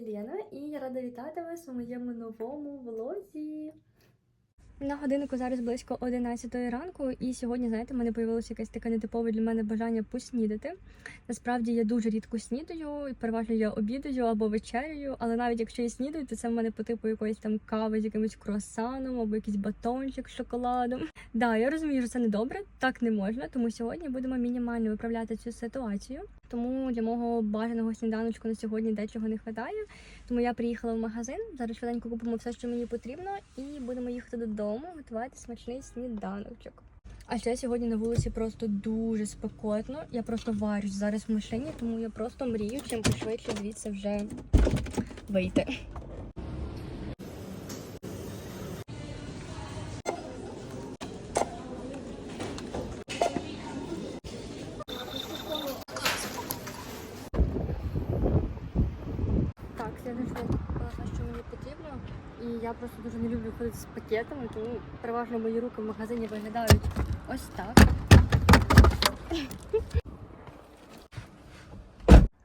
Лена і я рада вітати вас у моєму новому влозі. На годиннику зараз близько 11 ранку, і сьогодні, знаєте, в мене появилося якесь таке нетипове для мене бажання поснідати. Насправді я дуже рідко снідаю, і переважно я обідаю або вечерюю, але навіть якщо я снідаю, то це в мене по типу якоїсь там кави з якимось круасаном або якийсь батончик з шоколадом. Да, я розумію, що це не добре, так не можна, тому сьогодні будемо мінімально виправляти цю ситуацію. Тому для мого бажаного сніданочку на сьогодні дечого не вистачає. Тому я приїхала в магазин. Зараз швиденько купимо все, що мені потрібно, і будемо їхати додому, готувати смачний сніданочок. А ще сьогодні на вулиці просто дуже спекотно. Я просто варюсь зараз в машині, тому я просто мрію, чим пошвидше звідси вже вийти. І я просто дуже не люблю ходити з пакетами, тому переважно мої руки в магазині виглядають ось так.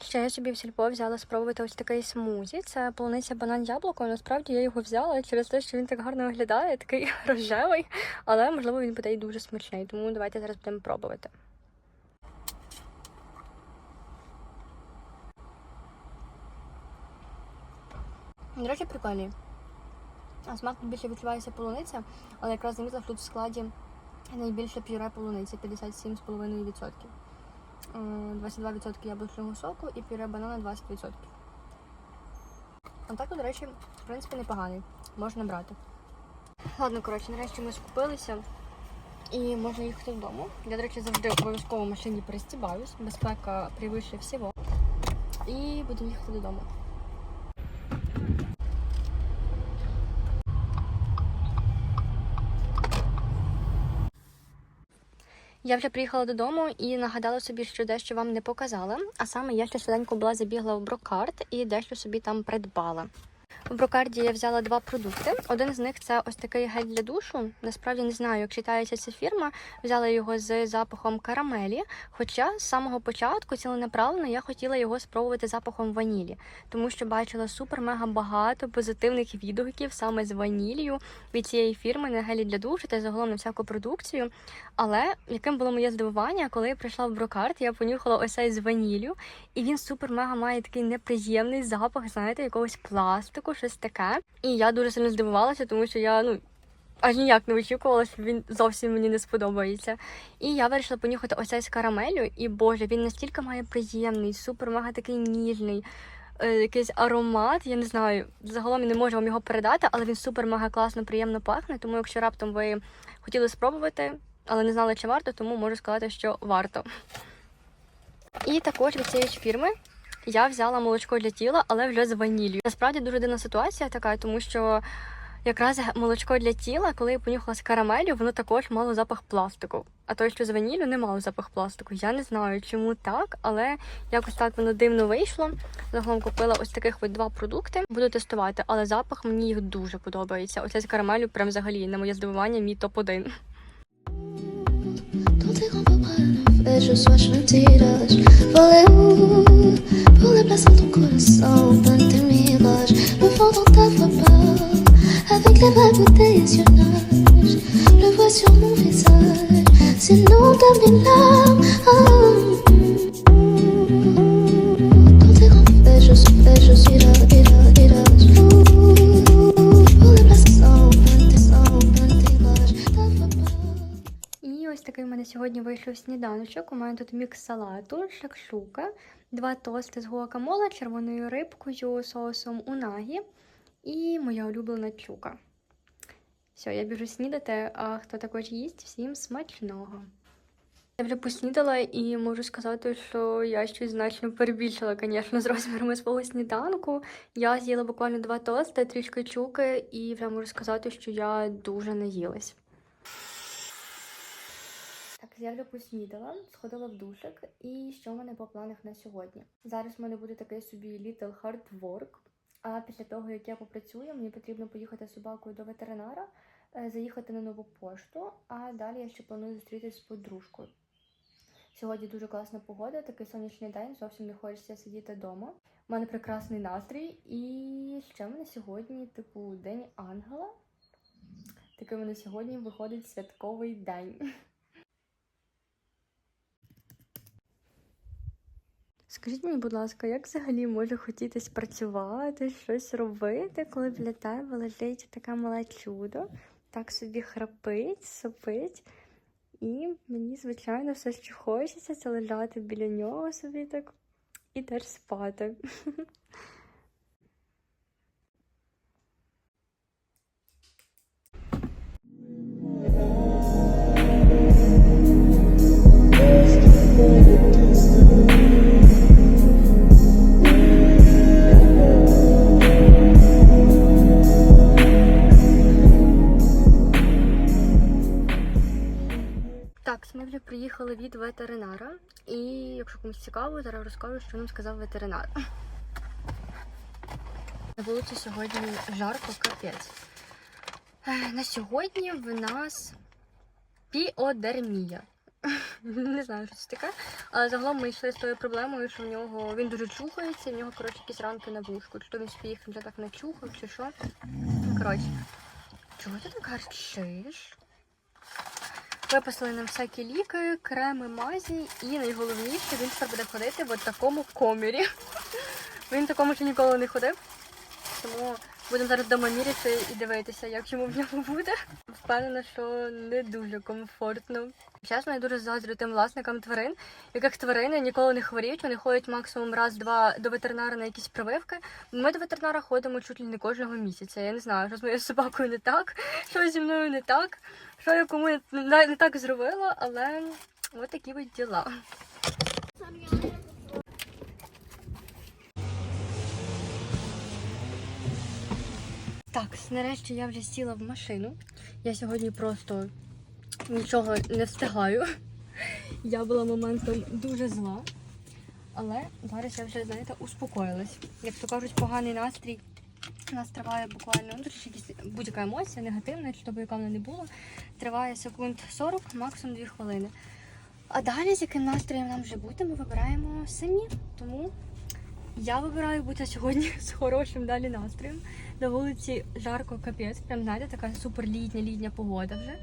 Ще я собі в сільпо взяла спробувати ось такий смузі. Це полуниця банан яблуко. Насправді я його взяла через те, що він так гарно виглядає, такий рожевий, але можливо він буде і дуже смачний. Тому давайте зараз будемо пробувати. До речі, прикольний. А смак більше відчувається полуниця, але якраз замітила, що тут в складі найбільше пюре полуниці 57,5%. Е, 22% яблучного соку і пюре банана 20%. А так, до речі, в принципі, непоганий. Можна брати. Ладно, коротше, нарешті ми скупилися і можна їхати додому. Я, до речі, завжди обов'язково в машині перестібаюсь. Безпека превише всього. І будемо їхати додому. Я вже приїхала додому і нагадала собі, що дещо вам не показала. А саме я ще швиденько була забігла в брокарт і дещо собі там придбала. В брокарді я взяла два продукти. Один з них це ось такий гель для душу. Насправді не знаю, як читається ця фірма. Взяла його з запахом карамелі. Хоча з самого початку ціленаправленно я хотіла його спробувати запахом ванілі, тому що бачила супер-мега багато позитивних відгуків саме з ванілью від цієї фірми на гелі для душу та загалом на всяку продукцію. Але яким було моє здивування, коли я прийшла в брокарт, я понюхала ось цей з ваніллю, і він супер-мега має такий неприємний запах, знаєте, якогось пластику, щось таке. І я дуже сильно здивувалася, тому що я ну. Аж ніяк не очікувала, що він зовсім мені не сподобається. І я вирішила понюхати ось з карамелю, і боже, він настільки має приємний, супер-мега такий ніжний, е, якийсь аромат. Я не знаю, загалом я не можу вам його передати, але він супер-мега класно, приємно пахне. Тому якщо раптом ви хотіли спробувати, але не знала, чи варто, тому можу сказати, що варто. І також від цієї ж фірми я взяла молочко для тіла, але вже з ванілью. Насправді дуже дивна ситуація така, тому що якраз молочко для тіла, коли я понюхала з карамелю, воно також мало запах пластику. А той, що з ваніллю, не мало запах пластику. Я не знаю, чому так, але якось так воно дивно вийшло. Загалом купила ось таких ось два продукти. Буду тестувати, але запах мені їх дуже подобається. Оце з карамелю, прям взагалі, на моє здивування, мій топ 1 Le vois sur mon visage, s'inonde mes larmes. Вийшов сніданочок. У мене тут мікс салату, шакшука, два тости з гуакамоле, червоною рибкою, соусом унагі і моя улюблена чука. Все, я біжу снідати, а хто також їсть, всім смачного. Я вже поснідала і можу сказати, що я щось значно перебільшила, звісно, з розмірами свого сніданку. Я з'їла буквально два тости, трішки чуки, і вже можу сказати, що я дуже наїлась. Я вже поснідала, сходила в душик. І що в мене по планах на сьогодні? Зараз в мене буде такий собі little hard work. А після того, як я попрацюю, мені потрібно поїхати з собакою до ветеринара, е, заїхати на нову пошту, а далі я ще планую зустрітися з подружкою. Сьогодні дуже класна погода, такий сонячний день, зовсім не хочеться сидіти вдома. У мене прекрасний настрій. І ще в мене сьогодні, типу, День ангела. Такий в мене сьогодні виходить святковий день. Скажіть мені, будь ласка, як взагалі може хотітись працювати, щось робити, коли біля тебе лежить таке мале чудо, так собі храпить, сопить. І мені, звичайно, все, що хочеться, це лежати біля нього собі так і теж спати. від ветеринара, і якщо комусь цікаво, зараз розкажу, що нам сказав ветеринар. На вулиці сьогодні жарко капець. На сьогодні в нас піодермія. Не знаю, що це таке. Але загалом ми йшли з тою проблемою, що в нього він дуже чухається, і в нього коротше якісь ранки на вушку. Чи то він спів вже так не чухав, чи що. Коротше, чого ти так гарчиш? Виписали нам всякі ліки, креми, мазі, і найголовніше, він тепер буде ходити в такому комірі. Він в такому ще ніколи не ходив. Тому будемо зараз вдома міряти і дивитися, як йому в ньому буде. Впевнена, що не дуже комфортно. Чесно, я дуже заздрю тим власникам тварин, яких тварини ніколи не хворіють, вони ходять максимум раз-два до ветеринара на якісь прививки. Ми до ветеринара ходимо чуть ли не кожного місяця. Я не знаю, що з моєю собакою не так, що зі мною не так, що я кому не так зробила, але от такі от діла. Так, нарешті я вже сіла в машину. Я сьогодні просто нічого не встигаю. Я була моментом дуже зла. Але зараз я вже, знаєте, успокоїлась. Як то кажуть, поганий настрій У нас триває буквально ну, будь-яка емоція, негативна, чи то би яка вона не була, триває секунд 40, максимум 2 хвилини. А далі, з яким настроєм нам вже бути, ми вибираємо самі. Тому я вибираю бути сьогодні з хорошим далі настроєм. На вулиці жарко капець, прям знаєте, така супер літня погода вже.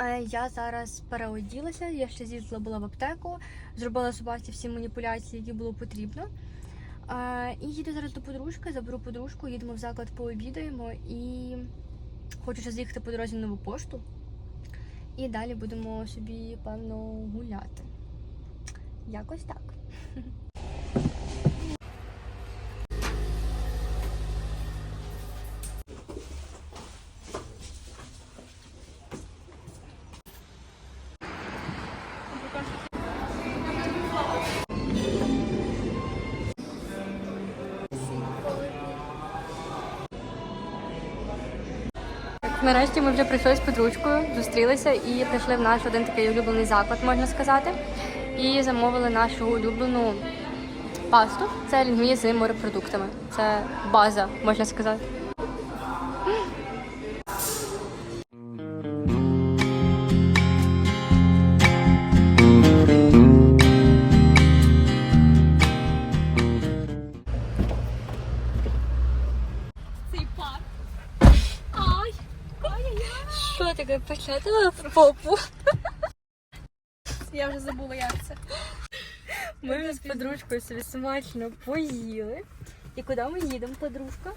Е, Я зараз переоділася, я ще з'їздила була в аптеку, зробила собаці всі маніпуляції, які було потрібно. Е, І їду зараз до подружки, заберу подружку, їдемо в заклад, пообідаємо і хочу ще з'їхати по дорозі на нову пошту. І далі будемо собі, певно, гуляти. Якось так. Нарешті ми вже прийшли з подружкою, зустрілися і прийшли в наш один такий улюблений заклад, можна сказати. І замовили нашу улюблену пасту. Це лінгві з морепродуктами. Це база, можна сказати. Що таке в попу? Я вже забула, як це. Ми з подружкою собі смачно поїли. І куди ми їдемо, подружка?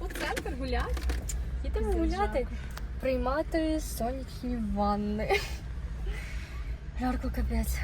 У центр гуляти. Їдемо гуляти, приймати сонячні ванни. Жарко капець.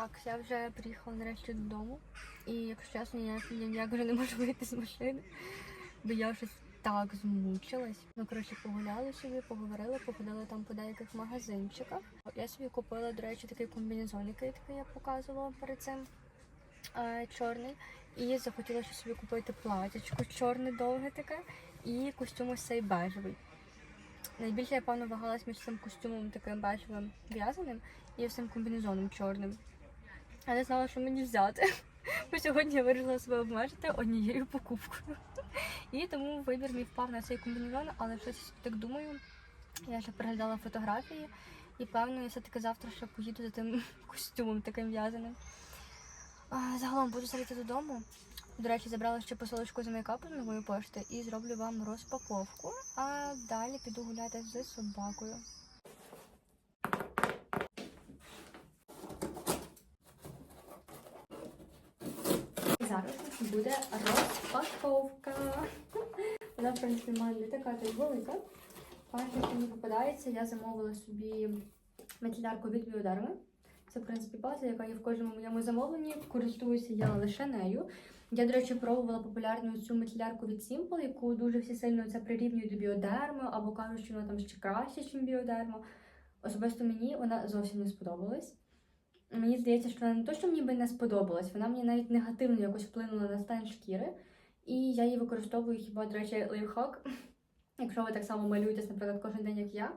Так, я вже приїхала нарешті додому. І якщо чесно, я, ніяк вже не можу вийти з машини, бо я щось так змучилась. Ми коротше погуляли собі, поговорили, походили там по деяких магазинчиках. Я собі купила, до речі, такий комбінезон, який такий я показувала перед цим е, чорний. І захотіла ще собі купити платячко чорне довге таке і костюм ось цей бежевий. Найбільше я певно вагалась між цим костюмом таким бежевим в'язаним і цим комбінезоном чорним. Я не знала, що мені взяти. Бо сьогодні я вирішила себе обмежити однією покупкою. І тому вибір мій впав на цей комбінезон, але щось так думаю. Я ще переглядала фотографії, і певно, я все-таки завтра ще поїду за тим костюмом таким в'язаним. Загалом буду сидіти додому. До речі, забрала ще посилочку з мейкапу з нової пошти і зроблю вам розпаковку. А далі піду гуляти з собакою. Зараз у нас буде розпаковка. Вона, в принципі, має не така та й велика. Перше, що мені попадається, я замовила собі метілярку від біодарми. Це, в принципі, база, яка є в кожному моєму замовленні. Користуюся я лише нею. Я, до речі, пробувала популярну цю метілярку від Simple, яку дуже всі сильно це прирівнюють до біодерми, або кажуть, що вона там ще краще, ніж біодерма. Особисто мені вона зовсім не сподобалась. Мені здається, що вона не то, що мені би не сподобалась, вона мені навіть негативно якось вплинула на стан шкіри. І я її використовую хіба, до речі, лайфхак. Якщо ви так само малюєтесь, наприклад, кожен день, як я,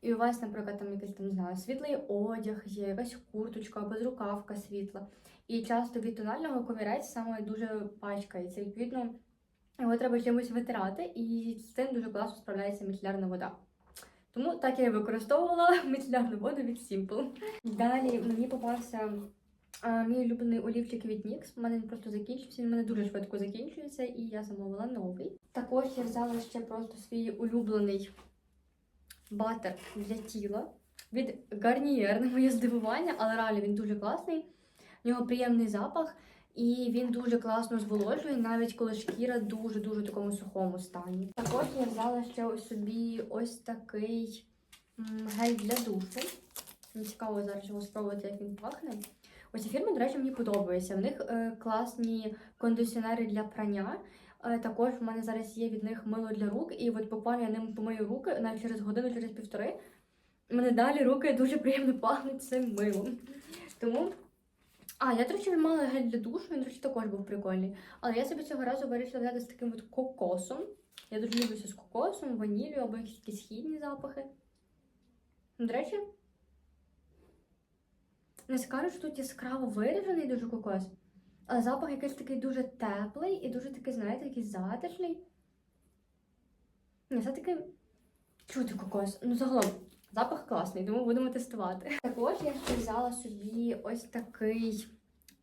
і у вас, наприклад, там якийсь там не знаю, світлий одяг, є якась курточка безрукавка світла. І часто від тонального комірець саме дуже пачкається. Відповідно, його треба чимось витирати, і з цим дуже класно справляється міцелярна вода. Тому так я і використовувала міцелярну воду від Simple. Далі мені попався а, мій улюблений олівчик від NYX. У мене він просто закінчився, він мене дуже швидко закінчується, і я замовила новий. Також я взяла ще просто свій улюблений батер для тіла від Garnier, на моє здивування, але реально він дуже класний. В нього приємний запах, і він дуже класно зволожує, навіть коли шкіра дуже-дуже в такому сухому стані. Також я взяла ще ось собі ось такий гель для душу. Мені цікаво зараз його спробувати, як він пахне. Ось ця фірма, до речі, мені подобається. В них е, класні кондиціонери для прання. Е, також в мене зараз є від них мило для рук, і от буквально я ним помию руки навіть через годину, через півтори. У мене далі руки дуже приємно пахнуть цим милом. Тому. А, я, до речі, мала гель для душу, він, до речі, також був прикольний. Але я собі цього разу вирішила взяти з таким от кокосом. Я дуже люблю це з кокосом, ваніллю або якісь східні запахи. До речі, не скажу, що тут яскраво виражений дуже кокос, але запах якийсь такий дуже теплий і дуже такий, знаєте, якийсь затишний. Ні, це такий чути кокос. Ну, загалом, запах класний, тому будемо тестувати. Також я ще взяла собі ось такий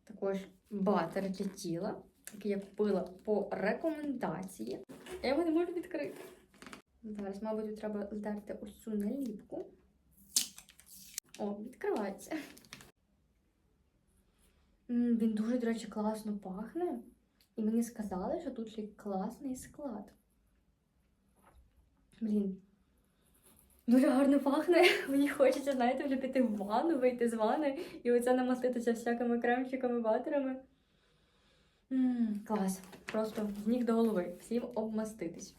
також батер для тіла, який я купила по рекомендації. Я його не можу відкрити. Зараз, мабуть, треба здерти ось цю наліпку. О, відкривається. Він дуже, до речі, класно пахне. І мені сказали, що тут й класний склад. Блін. Дуже гарно пахне. Мені хочеться, знаєте, вже в ванну, вийти з ванни і оце намаститися всякими кремчиками, батерами. М, клас. Просто з ніг до голови. Всім обмаститись.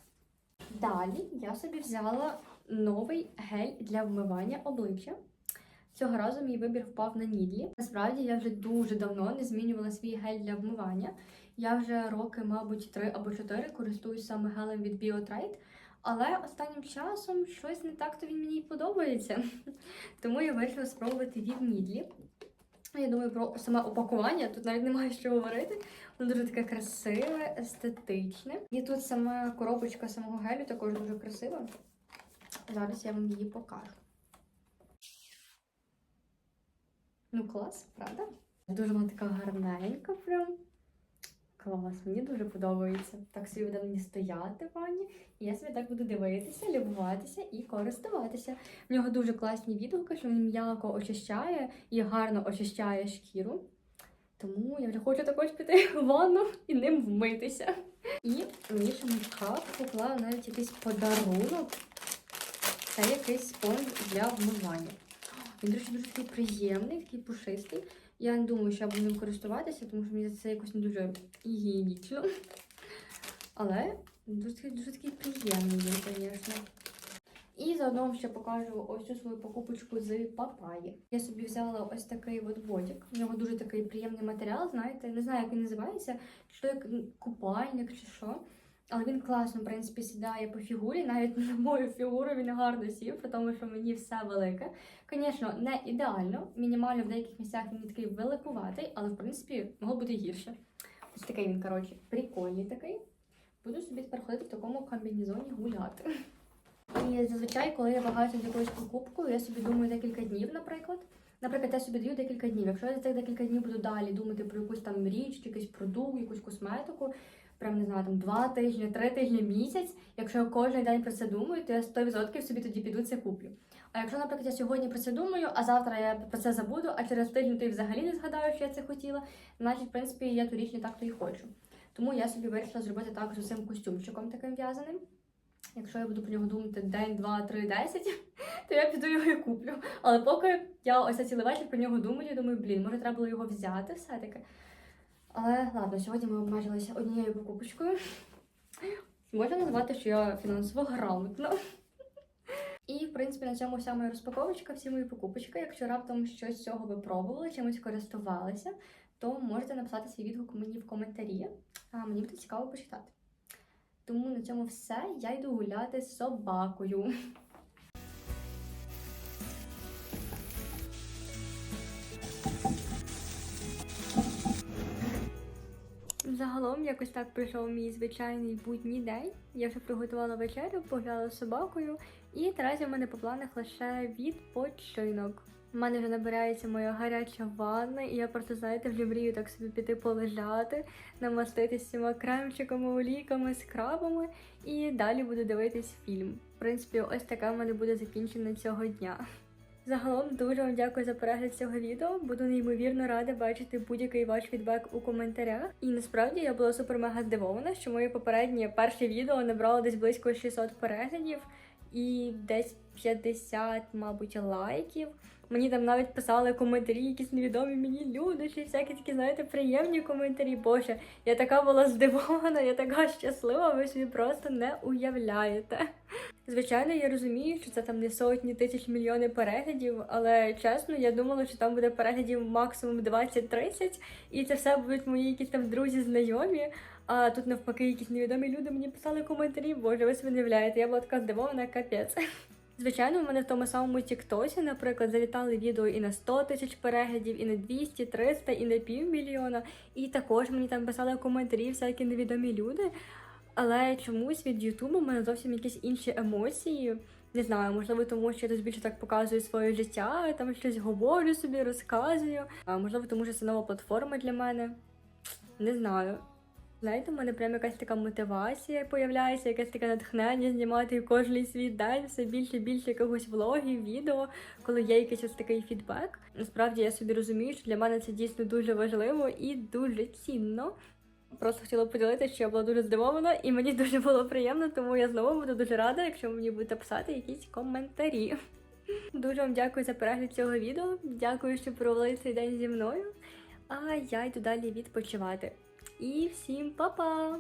Далі я собі взяла новий гель для вмивання обличчя. Цього разу мій вибір впав на Нідлі. Насправді я вже дуже давно не змінювала свій гель для вмивання. Я вже роки, мабуть, три або чотири користуюсь саме гелем від BioTrade, але останнім часом щось не так то він мені й подобається. Тому я вирішила спробувати від Нідлі. Я думаю про саме опакування, тут навіть немає що говорити. Воно дуже таке красиве, естетичне. І тут сама коробочка самого гелю також дуже красива. Зараз я вам її покажу. Ну, клас, правда? Дуже вона така гарненька, прям. Клас, мені дуже подобається. Так собі буде мені стояти в ванні. І я собі так буду дивитися, любуватися і користуватися. В нього дуже класні відгуки, що він м'яко очищає і гарно очищає шкіру. Тому я вже хочу також піти в ванну і ним вмитися. І мені ще мейкап поклав навіть якийсь подарунок. Це якийсь спонж для вмивання. Він, до дуже приємний, такий пушистий. Я не думаю, що я буду ним користуватися, тому що мені це якось не дуже гігієнічно. Але Дуже, дуже такий приємний звісно. І заодно вам ще покажу ось цю свою покупочку з папаї. Я собі взяла ось такий от бодік. У нього дуже такий приємний матеріал, знаєте, не знаю, як він називається, чи то як купальник, чи що. Але він класно, в принципі, сідає по фігурі, навіть на мою фігуру він гарно сів, тому, що мені все велике. Звісно, не ідеально. Мінімально в деяких місцях він такий великуватий, але в принципі могло бути гірше. Ось такий він, коротше, прикольний такий. Буду собі тепер ходити в такому комбінезоні гуляти. І зазвичай, коли я вагаюся з якоюсь покупкою, я собі думаю декілька днів, наприклад. Наприклад, я собі даю декілька днів. Якщо я за цих декілька днів буду далі думати про якусь там річ, якийсь продукт, якусь косметику, прям не знаю, там два тижні, три тижні, місяць. Якщо я кожен день про це думаю, то я 100% собі тоді піду це куплю. А якщо, наприклад, я сьогодні про це думаю, а завтра я про це забуду, а через тиждень й взагалі не згадаю, що я це хотіла, значить, в принципі, я ту річ не так то і хочу. Тому я собі вирішила зробити так з цим костюмчиком таким в'язаним. Якщо я буду про нього думати день, два, три, десять, то я піду його і куплю. Але поки я ось цілий вечір про нього думаю, думаю, блін, може треба було його взяти все-таки. Але ладно, сьогодні ми обмежилися однією покупочкою. Можна назвати, що я фінансово грамотна. І, в принципі, на цьому вся моя розпаковочка, всі мої покупочки. Якщо раптом щось з цього ви пробували, чимось користувалися, то можете написати свій відгук мені в коментарі. А мені буде цікаво почитати. Тому на цьому все. Я йду гуляти з собакою. Загалом якось так пройшов мій звичайний будній день. Я вже приготувала вечерю, погуляла з собакою, і наразі в мене по планах лише відпочинок. У мене вже набирається моя гаряча ванна, і я просто, знаєте, вже мрію так собі піти полежати, намаститися всіма кремчиками, олійками, скрабами, і далі буду дивитись фільм. В принципі, ось така в мене буде закінчення цього дня. Загалом дуже вам дякую за перегляд цього відео. Буду неймовірно рада бачити будь-який ваш фідбек у коментарях. І насправді я була супер мега здивована, що моє попереднє перше відео набрало десь близько 600 переглядів і десь 50, мабуть, лайків. Мені там навіть писали коментарі, якісь невідомі мені люди, чи всякі такі, знаєте, приємні коментарі. Боже, я така була здивована, я така щаслива, ви собі просто не уявляєте. Звичайно, я розумію, що це там не сотні тисяч мільйони переглядів, але чесно, я думала, що там буде переглядів максимум 20-30, і це все будуть мої якісь там друзі, знайомі. А тут навпаки, якісь невідомі люди мені писали коментарі. Боже, ви собі не уявляєте, я була така здивована, капець. Звичайно, у мене в тому самому Тіктосі, наприклад, залітали відео і на 100 тисяч переглядів, і на 200, 300, і на півмільйона. І також мені там писали коментарі всякі невідомі люди. Але чомусь від Ютубу в мене зовсім якісь інші емоції. Не знаю, можливо, тому що я тут більше так показую своє життя, там щось говорю собі, розказую. А можливо, тому що це нова платформа для мене. Не знаю. Знаєте, в мене прям якась така мотивація появляється, якесь таке натхнення знімати кожен свій день все більше і більше якогось влогів, відео, коли є якийсь ось такий фідбек. Насправді я собі розумію, що для мене це дійсно дуже важливо і дуже цінно. Просто хотіла поділитися, що я була дуже здивована, і мені дуже було приємно, тому я знову буду дуже рада, якщо мені будете писати якісь коментарі. Дуже вам дякую за перегляд цього відео. Дякую, що провели цей день зі мною. А я йду далі відпочивати. І всім па-па!